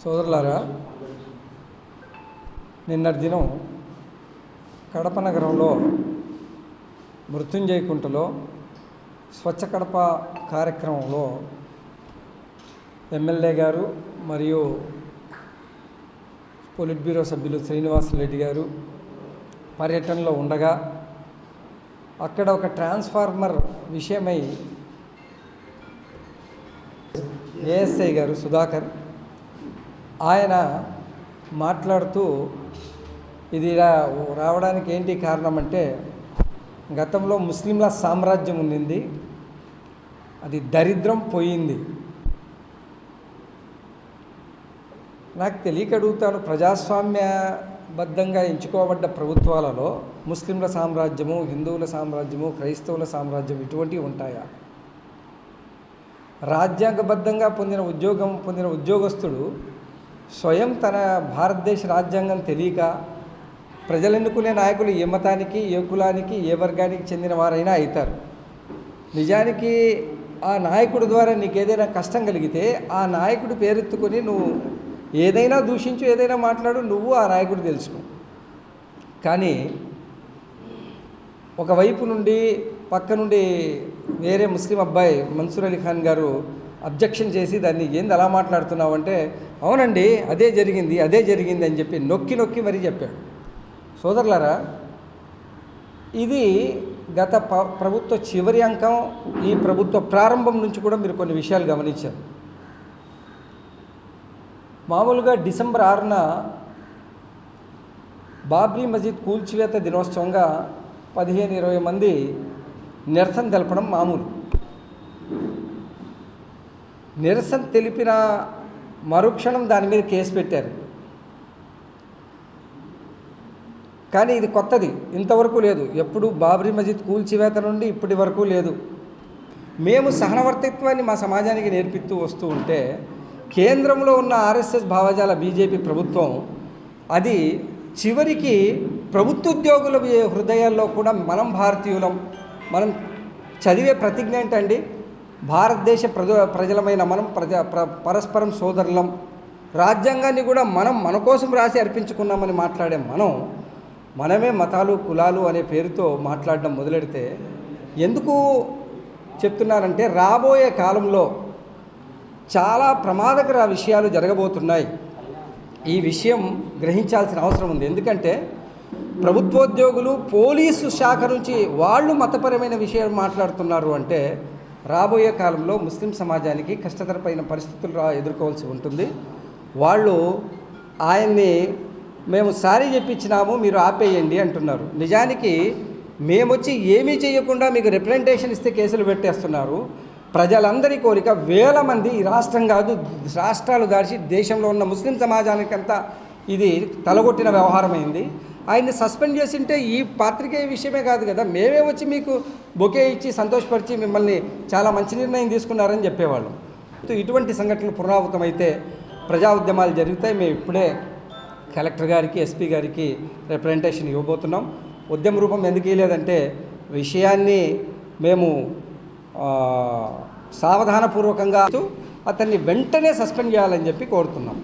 సోదరులారా నిన్నటి దినం కడప నగరంలో మృత్యుంజయ కుంటలో స్వచ్ఛ కడప కార్యక్రమంలో ఎమ్మెల్యే గారు మరియు పొలిట్ బ్యూరో సభ్యులు శ్రీనివాస్ రెడ్డి గారు పర్యటనలో ఉండగా అక్కడ ఒక ట్రాన్స్ఫార్మర్ విషయమై ఏఎస్ఐ గారు సుధాకర్ ఆయన మాట్లాడుతూ ఇది రా- రావడానికి ఏంటి కారణం అంటే గతంలో ముస్లింల సామ్రాజ్యం ఉండింది అది దరిద్రం పోయింది. నాకు తెలియక అడుగుతాను ప్రజాస్వామ్యబద్ధంగా ఎంచుకోబడ్డ ప్రభుత్వాలలో ముస్లింల సామ్రాజ్యము హిందువుల సామ్రాజ్యము క్రైస్తవుల సామ్రాజ్యం ఇటువంటివి ఉంటాయా? రాజ్యాంగబద్ధంగా పొందిన ఉద్యోగం పొందిన ఉద్యోగస్తుడు స్వయం తన భారతదేశ రాజ్యాంగం తెలియక ప్రజలు ఎన్నుకునే నాయకులు ఏ మతానికి ఏ కులానికి ఏ వర్గానికి చెందిన వారైనా అవుతారు. నిజానికి ఆ నాయకుడి ద్వారా నీకు ఏదైనా కష్టం కలిగితే ఆ నాయకుడు పేరెత్తుకొని నువ్వు ఏదైనా దూషించు ఏదైనా మాట్లాడు నువ్వు ఆ నాయకుడు తెలుసుకో. కానీ ఒకవైపు నుండి పక్క నుండి వేరే ముస్లిం అబ్బాయి మన్సూర్ అలీ ఖాన్ గారు అబ్జెక్షన్ చేసి దాన్ని ఏంది అలా మాట్లాడుతున్నావు? అంటే అవునండి అదే జరిగింది అదే జరిగింది అని చెప్పి నొక్కి నొక్కి మరీ చెప్పాడు. సోదరులారా ఇది గత ప ప్రభుత్వ చివరి అంకం ఈ ప్రభుత్వ ప్రారంభం నుంచి కూడా మీరు కొన్ని విషయాలు గమనించారు. మామూలుగా డిసెంబర్ ఆరున బాబ్రీ మసీద్ కూల్చివేత దినోత్సవంగా పదిహేను ఇరవై మంది నిరసన తెలపడం మామూలు. నిరసన తెలిపిన మరుక్షణం దాని మీద కేసు పెట్టారు. కానీ ఇది కొత్తది. ఇంతవరకు లేదు. ఎప్పుడు బాబ్రీ మసీద్ కూల్చివేత నుండి ఇప్పటి వరకు లేదు. మేము సహనవర్తిత్వాన్ని మా సమాజానికి నేర్పిస్తూ వస్తూ ఉంటే కేంద్రంలో ఉన్న ఆర్ఎస్ఎస్ భావజాల బీజేపీ ప్రభుత్వం అది చివరికి ప్రభుత్వ ఉద్యోగుల హృదయాల్లో కూడా మనం భారతీయులం మనం చదివే ప్రతిజ్ఞ ఏంటండి? భారతదేశ ప్రజ ప్రజలమైన మనం ప్రజ ప్ర పరస్పరం సోదరులం. రాజ్యాంగాన్ని కూడా మనం మన కోసం రాసి అర్పించుకున్నామని మాట్లాడే మనం మనమే మతాలు కులాలు అనే పేరుతో మాట్లాడడం మొదలెడితే ఎందుకు చెప్తున్నారంటే రాబోయే కాలంలో చాలా ప్రమాదకర విషయాలు జరగబోతున్నాయి. ఈ విషయం గ్రహించాల్సిన అవసరం ఉంది. ఎందుకంటే ప్రభుత్వోద్యోగులు పోలీసు శాఖ నుంచి వాళ్ళు మతపరమైన విషయాలు మాట్లాడుతున్నారు అంటే రాబోయే కాలంలో ముస్లిం సమాజానికి కష్టతరమైన పరిస్థితులు రా ఎదుర్కోవాల్సి ఉంటుంది. వాళ్ళు ఆయన్ని మేము సారీ చెప్పించినాము మీరు ఆపేయండి అంటున్నారు. నిజానికి మేమొచ్చి ఏమీ చేయకుండా మీకు రిప్రజెంటేషన్ ఇస్తే కేసులు పెట్టేస్తున్నారు. ప్రజలందరి కోరిక వేల మంది ఈ రాష్ట్రం కాదు రాష్ట్రాలు దాచి దేశంలో ఉన్న ముస్లిం సమాజానికంతా ఇది తలగొట్టిన వ్యవహారమైంది. ఆయన్ని సస్పెండ్ చేసింటే ఈ పాత్రికేయ విషయమే కాదు కదా. మేమే వచ్చి మీకు బొకే ఇచ్చి సంతోషపరిచి మిమ్మల్ని చాలా మంచి నిర్ణయం తీసుకున్నారని చెప్పేవాళ్ళం. ఇటువంటి సంఘటనలు పునరావృతమైతే ప్రజా ఉద్యమాలు జరుగుతాయి. మేము ఇప్పుడే కలెక్టర్ గారికి ఎస్పీ గారికి రిప్రజెంటేషన్ ఇవ్వబోతున్నాం. ఉద్యమ రూపం ఎందుకు ఇవ్వలేదంటే విషయాన్ని మేము సావధానపూర్వకంగా అతన్ని వెంటనే సస్పెండ్ చేయాలని చెప్పి కోరుతున్నాం.